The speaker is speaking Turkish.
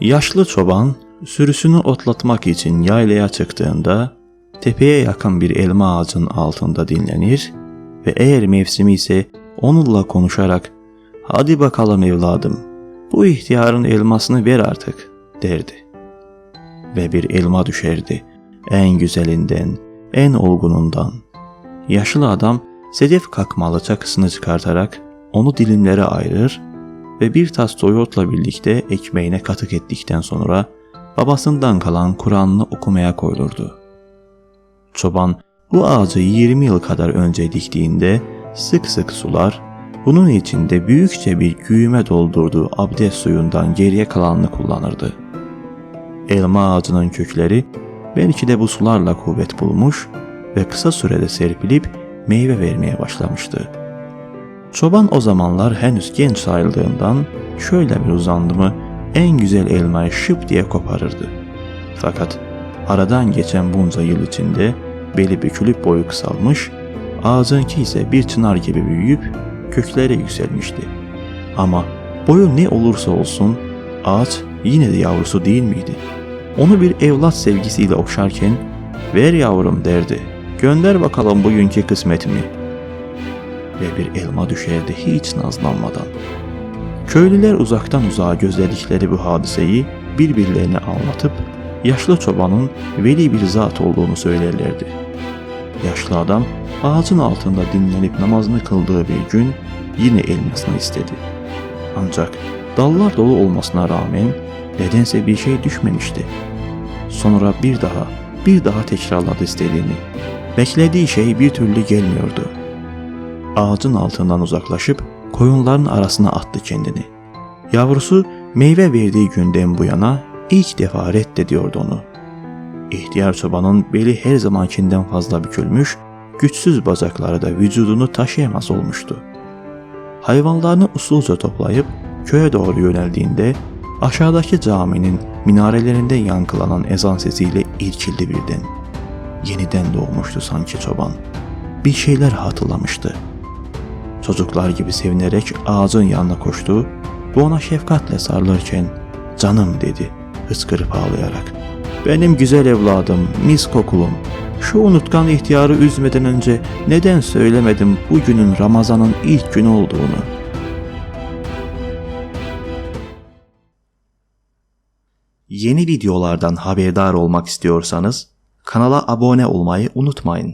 Yaşlı çoban sürüsünü otlatmak için yaylaya çıktığında tepeye yakın bir elma ağacının altında dinlenir ve eğer mevsimi ise onunla konuşarak "Hadi bakalım evladım, bu ihtiyarın elmasını ver artık." derdi. Ve bir elma düşerdi en güzelinden, en olgunundan. Yaşlı adam sedef kakmalı çakısını çıkartarak onu dilimlere ayırır ve bir tas yoğurtla birlikte ekmeğine katık ettikten sonra babasından kalan Kur'an'ını okumaya koyulurdu. Çoban bu ağacı 20 yıl kadar önce diktiğinde sık sık sular, bunun için de büyükçe bir güğüme doldurduğu abdest suyundan geriye kalanını kullanırdı. Elma ağacının kökleri belki de bu sularla kuvvet bulmuş ve kısa sürede serpilip meyve vermeye başlamıştı. Çoban o zamanlar henüz genç sayıldığından şöyle bir uzandı mı en güzel elmayı şıp diye koparırdı. Fakat aradan geçen bunca yıl içinde beli bükülüp boyu kısalmış, ağzınki ise bir çınar gibi büyüyüp köklere yükselmişti. Ama boyu ne olursa olsun ağaç yine de yavrusu değil miydi? Onu bir evlat sevgisiyle okşarken ver yavrum derdi. Gönder bakalım bugünkü kısmetimi. Ve bir elma düşerdi hiç nazlanmadan. Köylüler uzaktan uzağa gözledikleri bu hadiseyi birbirlerine anlatıp yaşlı çobanın veli bir zat olduğunu söylerlerdi. Yaşlı adam ağacın altında dinlenip namazını kıldığı bir gün yine elmasını istedi. Ancak dallar dolu olmasına rağmen nedense bir şey düşmemişti. Sonra bir daha, bir daha tekrarladı istediğini. Beklediği şey bir türlü gelmiyordu. Ağacın altından uzaklaşıp koyunların arasına attı kendini. Yavrusu meyve verdiği günden bu yana ilk defa reddediyordu onu. İhtiyar çobanın beli her zamankinden fazla bükülmüş, güçsüz bacakları da vücudunu taşıyamaz olmuştu. Hayvanlarını usulca toplayıp köye doğru yöneldiğinde aşağıdaki caminin minarelerinde yankılanan ezan sesiyle irkildi birden. Yeniden doğmuştu sanki çoban. Bir şeyler hatırlamıştı. Çocuklar gibi sevinerek ağacın yanına koştu. Bu ona şefkatle sarılırken canım dedi hıçkırıp ağlayarak. Benim güzel evladım, mis kokulum. Şu unutkan ihtiyarı üzmeden önce neden söylemedim bugünün Ramazan'ın ilk günü olduğunu? Yeni videolardan haberdar olmak istiyorsanız kanala abone olmayı unutmayın.